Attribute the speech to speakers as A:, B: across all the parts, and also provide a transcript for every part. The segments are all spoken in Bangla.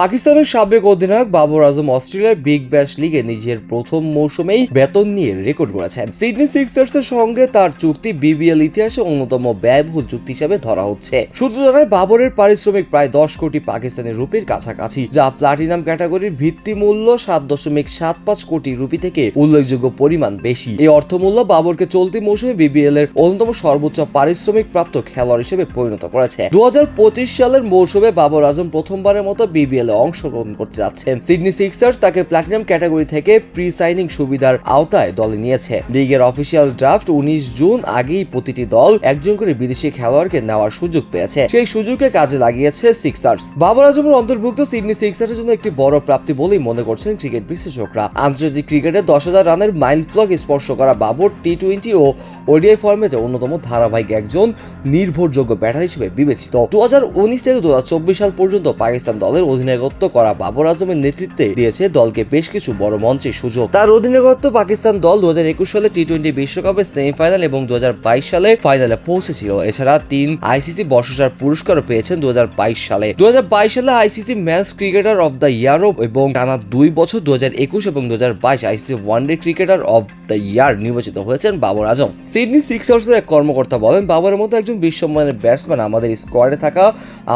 A: পাকিস্তানের সাবেক অধিনায়ক বাবর আজম অস্ট্রেলিয়ার বিগ ব্যাশ লিগে নিজের প্রথম মৌসুমেই বেতন নিয়ে রেকর্ড করেছেন সিডনি সিক্সার্সের সঙ্গে তার চুক্তি বিবিএল ইতিহাসে অন্যতম ব্যয়বহুল চুক্তি হিসেবে ধরা হচ্ছে। সূত্র জানায়, বাবরের পারিশ্রমিক প্রায় দশ কোটি পাকিস্তানি রুপির কাছাকাছি, যা প্লাটিনাম ক্যাটাগরির ভিত্তি মূল্য সাত দশমিক সাত পাঁচ কোটি রুপি থেকে উল্লেখযোগ্য পরিমাণ বেশি। এই অর্থমূল্য বাবরকে চলতি মৌসুমে বিবিএল এর অন্যতম সর্বোচ্চ পারিশ্রমিক প্রাপ্ত খেলোয়াড় হিসেবে পরিণত করেছে। দু হাজার পঁচিশ সালের মৌসুমে বাবর আজম প্রথমবারের মতো বিবিএল এ অংশগ্রহণ করতে যাচ্ছেন। সিডনি সিক্সার্স তাকে প্ল্যাটিনাম ক্যাটাগরি থেকে প্রি সাইনিং সুবিধার আওতায় দলে নিয়েছে। লিগের অফিসিয়াল ড্রাফট উনিশ জুন আগেই প্রতিটি দল একজন করে বিদেশি খেলোয়াড়কে নেওয়ার সুযোগ পেয়েছে। সেই সুযোগকে কাজে লাগিয়েছে সিক্সার্স বাবর আজমের অন্তর্ভুক্ত সিডনি সিক্সার্সের জন্য একটি বড় প্রাপ্তি বলেই মনে করছেন ক্রিকেট বিশেষজ্ঞরা আন্তর্জাতিক ক্রিকেটে দশ হাজার রানের মাইল ফ্লগ স্পর্শ করা বাবর টি টোয়েন্টি ও ওডিআই ফর্মেটে অন্যতম ধারাবাহিক একজন নির্ভরযোগ্য ব্যাটার হিসেবে বিবেচিত। দু হাজার উনিশ থেকে দু হাজার চব্বিশ সাল পর্যন্ত পাকিস্তান দলের অধিনায়কত্ব করা বাবর আজমের নেতৃত্বে দিয়েছে দলকে বেশ কিছু বড় মঞ্চে সুযোগ। তার অধিনায়কত্ব পাকিস্তান দল দু হাজার একুশ সালে টি টোয়েন্টি বিশ্বকাপের সেমিফাইনাল এবং দু সালে ফাইনালে পৌঁছেছিল। এছাড়া তিন আইসিসি বর্ষসার পুরস্কারও পেয়েছেন দু সালে। দুই হাজার বাইশ সালে ICC match cricketer of the year এবং টানা দুই বছর দুহাজার একুশ এবং দুহাজার বাইশ ICC one day cricketer of the year নির্বাচিত হয়েছেন বাবর আজম। সিডনি সিক্সার্সের এক কর্মকর্তা বলেন, বাবরের মতো একজন বিশ্বমানের ব্যাটসম্যান আমাদের স্কোয়াডে থাকা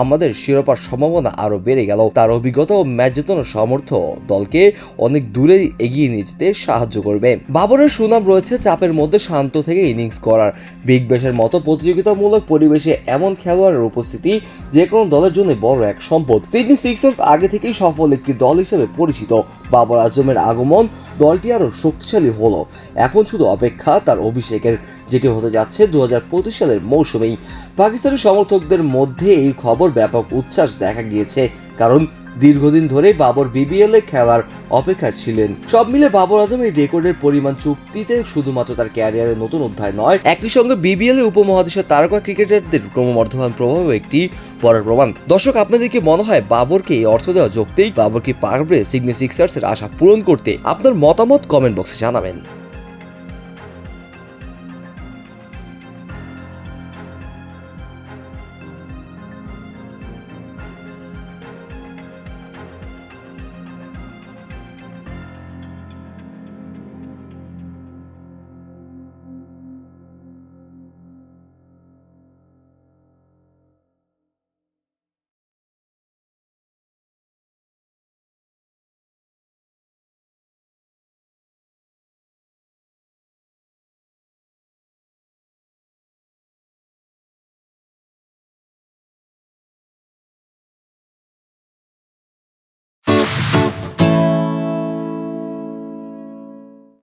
A: আমাদের শিরোপার সম্ভাবনা আরও বেড়ে গেল। তার অভিজ্ঞতা ও ম্যাচ জেতানোর সামর্থ্য দলকে অনেক দূরে এগিয়ে নিয়ে যেতে সাহায্য করবে। বাবরের সুনাম রয়েছে চাপের মধ্যে শান্ত থেকে ইনিংস করার। বিগ ব্যাশের মতো প্রতিযোগিতামূলক পরিবেশে এমন খেলোয়াড়ের উপস্থিতি যে কোনো দলের জন্য বড় এক সম্পদ। সিডনি সিক্সার্স আগে থেকেই সফল একটি দল হিসেবে পরিচিত। বাবর আজমের আগমন দলটি আরও শক্তিশালী হলো। এখন শুধু অপেক্ষা তার অভিষেকের, যেটি হতে যাচ্ছে দু হাজার পঁচিশ সালের মৌসুমেই। পাকিস্তানি সমর্থকদের মধ্যে এই খবর ব্যাপক উচ্ছ্বাস দেখা গিয়েছে। কারণ দীর্ঘদিন ধরে বাবর বিবিএল এ খেলার অপেক্ষা ছিলেন। সব মিলে বাবর আজম এই রেকর্ডের পরিমাণ চুক্তিতে শুধুমাত্র তার ক্যারিয়ারের নতুন অধ্যায় নয়, একই সঙ্গে বিবিএল এ উপমহাদেশের তারকা ক্রিকেটারদের ক্রমবর্ধমান প্রভাব একটি বড় প্রমাণ। দর্শক, আপনাদেরকে মনে হয় বাবরকে এই অর্থ দেওয়া যোগতেই বাবর কি পারবে সিগনি সিক্সার্সের আশা পূরণ করতে? আপনার মতামত কমেন্ট বক্সে জানাবেন।